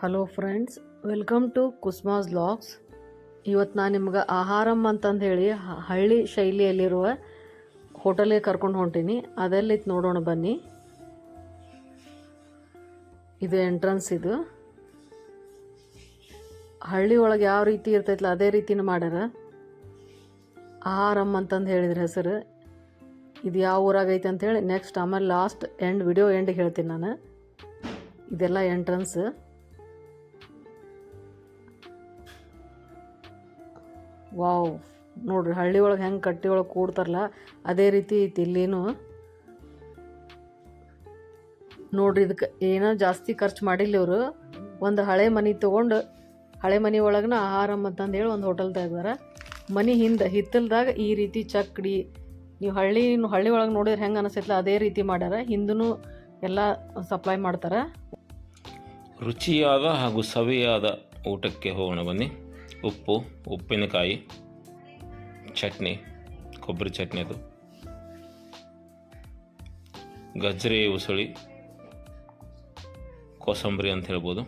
Hello friends welcome to ಕುಸ್ಮಾಸ್ logs ಇವತ್ತು ನಾನು ನಿಮ್ಗೆ ಆಹಾರಂ ಅಂತಂದು ಹೇಳಿ ಹಳ್ಳಿ ಶೈಲಿಯಲ್ಲಿರುವ ಹೋಟೆಲಿಗೆ ಕರ್ಕೊಂಡು ಹೊಂಟೀನಿ. ಅದೆಲ್ಲಿತ್ತು ನೋಡೋಣ ಬನ್ನಿ. ಇದು ಎಂಟ್ರನ್ಸ್ ಇದು. ಹಳ್ಳಿ ಒಳಗೆ ಯಾವ ರೀತಿ ಇರ್ತೈತಲ್ಲ ಅದೇ ರೀತಿನ ಮಾಡ್ಯಾರ. ಆಹಾರಂ ಅಂತಂದು ಹೇಳಿದ್ರ ಹೆಸರು. ಇದು ಯಾವ ಊರಾಗ ಅಂತ ಹೇಳಿ ನೆಕ್ಸ್ಟ್ ಆಮೇಲೆ ಲಾಸ್ಟ್ ಎಂಡ್ ವಿಡಿಯೋ ಎಂಡಿಗೆ ಹೇಳ್ತೀನಿ ನಾನು. ಇದೆಲ್ಲ ಎಂಟ್ರನ್ಸ್ ವಾವ್. ನೋಡ್ರಿ, ಹಳ್ಳಿ ಒಳಗೆ ಹೆಂಗೆ ಕಟ್ಟಿ ಒಳಗೆ ಕೂಡ್ತಾರಲ್ಲ, ಅದೇ ರೀತಿ ಐತಿ ಇಲ್ಲೇನು. ನೋಡ್ರಿ ಇದಕ್ಕೆ ಏನೋ ಜಾಸ್ತಿ ಖರ್ಚು ಮಾಡಿಲ್ಲ ಇವರು. ಒಂದು ಹಳೆ ಮನೆ ತೊಗೊಂಡು, ಹಳೆ ಮನೆ ಒಳಗನ ಆಹಾರ ಅಂತಂದು ಹೇಳಿ ಒಂದು ಹೋಟೆಲ್ ತೆಗ್ದಾರ ಮನೆ ಹಿಂದೆ, ಹಿತ್ತಲ್ದಾಗ ಈ ರೀತಿ ಚಕ್ಕಡಿ ನೀವು ಹಳ್ಳಿ ಹಳ್ಳಿ ಒಳಗೆ ನೋಡಿದ್ರೆ ಹೆಂಗೆ ಅನಿಸೈತಲ್ಲ ಅದೇ ರೀತಿ ಮಾಡ್ಯಾರ. ಹಿಂದೂ ಎಲ್ಲ ಸಪ್ಲೈ ಮಾಡ್ತಾರೆ. ರುಚಿಯಾದ ಹಾಗೂ ಸವಿಯಾದ ಊಟಕ್ಕೆ ಹೋಗೋಣ ಬನ್ನಿ. ಉಪ್ಪು, ಉಪ್ಪಿನಕಾಯಿ, ಚಟ್ನಿ, ಕೊಬ್ಬರಿ ಚಟ್ನಿ ಅದು. ಗಜ್ಜರಿ, ಉಸುಳಿ, ಕೋಸಂಬರಿ ಅಂತ ಹೇಳ್ಬೋದು.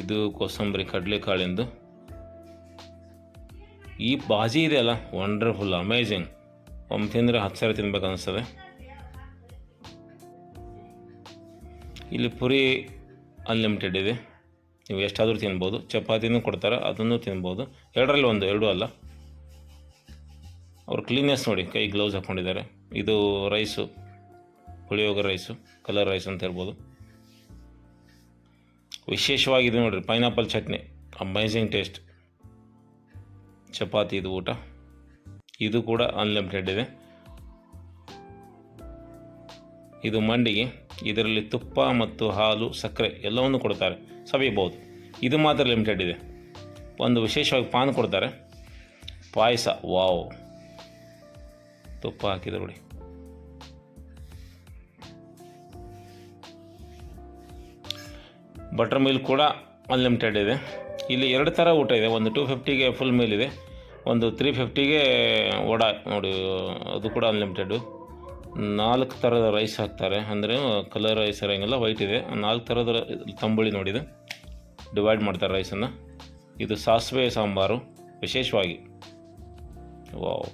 ಇದು ಕೋಸಂಬರಿ ಕಡಲೆಕಾಳಿಂದು. ಈ ಬಾಜಿ ಇದೆಯಲ್ಲ ವಂಡರ್ಫುಲ್ ಅಮೇಝಿಂಗ್ ಒಮ್ಮೆ ತಿಂದರೆ ಹತ್ತು ಸಾವಿರ ತಿನ್ಬೇಕು ಅನಿಸ್ತದೆ ಇಲ್ಲಿ ಪುರಿ ಅನ್ಲಿಮಿಟೆಡ್ ಇದೆ. ನೀವು ಎಷ್ಟಾದರೂ ತಿನ್ಬೋದು, ಚಪಾತಿನೂ ಕೊಡ್ತಾರೆ, ಅದನ್ನು ತಿನ್ಬೋದು. ಎರಡರಲ್ಲಿ ಒಂದು, ಎರಡೂ ಅಲ್ಲ. ಅವ್ರ ಕ್ಲೀನೆಸ್ ನೋಡಿ, ಕೈ ಗ್ಲೌಸ್ ಹಾಕ್ಕೊಂಡಿದ್ದಾರೆ ಇದು rice puliyogare rice colour rice ಅಂತ ಹೇಳ್ಬೋದು. ವಿಶೇಷವಾಗಿ ಇದು ನೋಡಿರಿ pineapple chutney amazing taste chapati ಇದು ಊಟ. ಇದು ಕೂಡ ಅನ್ಲಿಮಿಟೆಡ್ ಇದೆ. ಇದು ಮಂಡಿಗೆ. ಇದರಲ್ಲಿ ತುಪ್ಪ ಮತ್ತು ಹಾಲು, ಸಕ್ಕರೆ ಎಲ್ಲವನ್ನು ಕೊಡ್ತಾರೆ ಸವಿಯಬಹುದು. ಇದು ಮಾತ್ರ ಲಿಮಿಟೆಡ್ ಇದೆ. ಒಂದು ವಿಶೇಷವಾಗಿ ಪಾನ್ ಕೊಡ್ತಾರೆ. ಪಾಯಸ, ವಾವ್. ತುಪ್ಪ ಹಾಕಿದ್ರು ನೋಡಿ. ಬಟರ್ ಮಿಲ್ ಕೂಡ ಅನ್ಲಿಮಿಟೆಡ್ ಇದೆ. ಇಲ್ಲಿ ಎರಡು ಥರ ಊಟ ಇದೆ. ಒಂದು ಟೂ ಫಿಫ್ಟಿಗೆ ಫುಲ್ ಮೀಲ್ ಇದೆ. ಒಂದು ತ್ರೀ ಫಿಫ್ಟಿಗೆ ವಡ, ನೋಡಿ, ಅದು ಕೂಡ ಅನ್ಲಿಮಿಟೆಡು ನಾಲ್ಕು ಥರದ ರೈಸ್ ಹಾಕ್ತಾರೆ. ಅಂದರೆ ಕಲರ್ ರೈಸ್ ಇರೋಂಗಿಲ್ಲ ವೈಟ್ ಇದೆ. ನಾಲ್ಕು ಥರದ ತಂಬುಳಿ ನೋಡಿದೆ. ಡಿವೈಡ್ ಮಾಡ್ತಾರೆ ರೈಸನ್ನು ಇದು ಸಾಸಿವೆ ಸಾಂಬಾರು, ವಿಶೇಷವಾಗಿ. ವಾವ್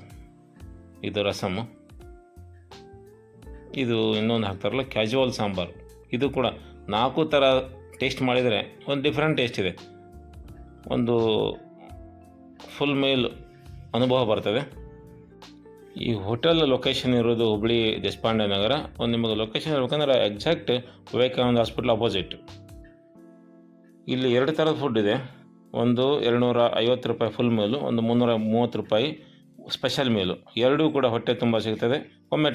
ಇದು ರಸಮ್ಮು ಇದು ಇನ್ನೊಂದು ಹಾಕ್ತಾರಲ್ಲ ಕ್ಯಾಜುವಲ್ ಸಾಂಬಾರು. ಇದು ಕೂಡ ನಾಲ್ಕು ಥರ ಟೇಸ್ಟ್ ಮಾಡಿದರೆ ಒಂದು ಡಿಫ್ರೆಂಟ್ ಟೇಸ್ಟ್ ಇದೆ. ಒಂದು ಫುಲ್ ಮೇಲ್ ಅನುಭವ ಬರ್ತದೆ. ಈ ಹೋಟೆಲ್ ಲೊಕೇಶನ್ ಇರೋದು ಹುಬ್ಳಿ ದೇಶಪಾಂಡೆ ನಗರ. ಒಂದು ನಿಮಗೆ ಲೊಕೇಶನ್ ಇರ್ಬೇಕಂದ್ರೆ ಎಕ್ಸಾಕ್ಟ್ ವಿವೇಕಾನಂದ ಹಾಸ್ಪಿಟ್ಲ್ ಅಪೋಸಿಟ್ ಇಲ್ಲಿ ಎರಡು ಥರದ ಫುಡ್ ಇದೆ. ಒಂದು ಎರಡುನೂರ ಐವತ್ತು ರೂಪಾಯಿ ಫುಲ್ ಮೀಲು ಒಂದು ಮುನ್ನೂರ ಮೂವತ್ತು ರೂಪಾಯಿ ಸ್ಪೆಷಲ್ ಮೀಲು ಎರಡೂ ಕೂಡ ಹೊಟ್ಟೆ ತುಂಬ ಸಿಗ್ತದೆ. ಒಮ್ಮೆ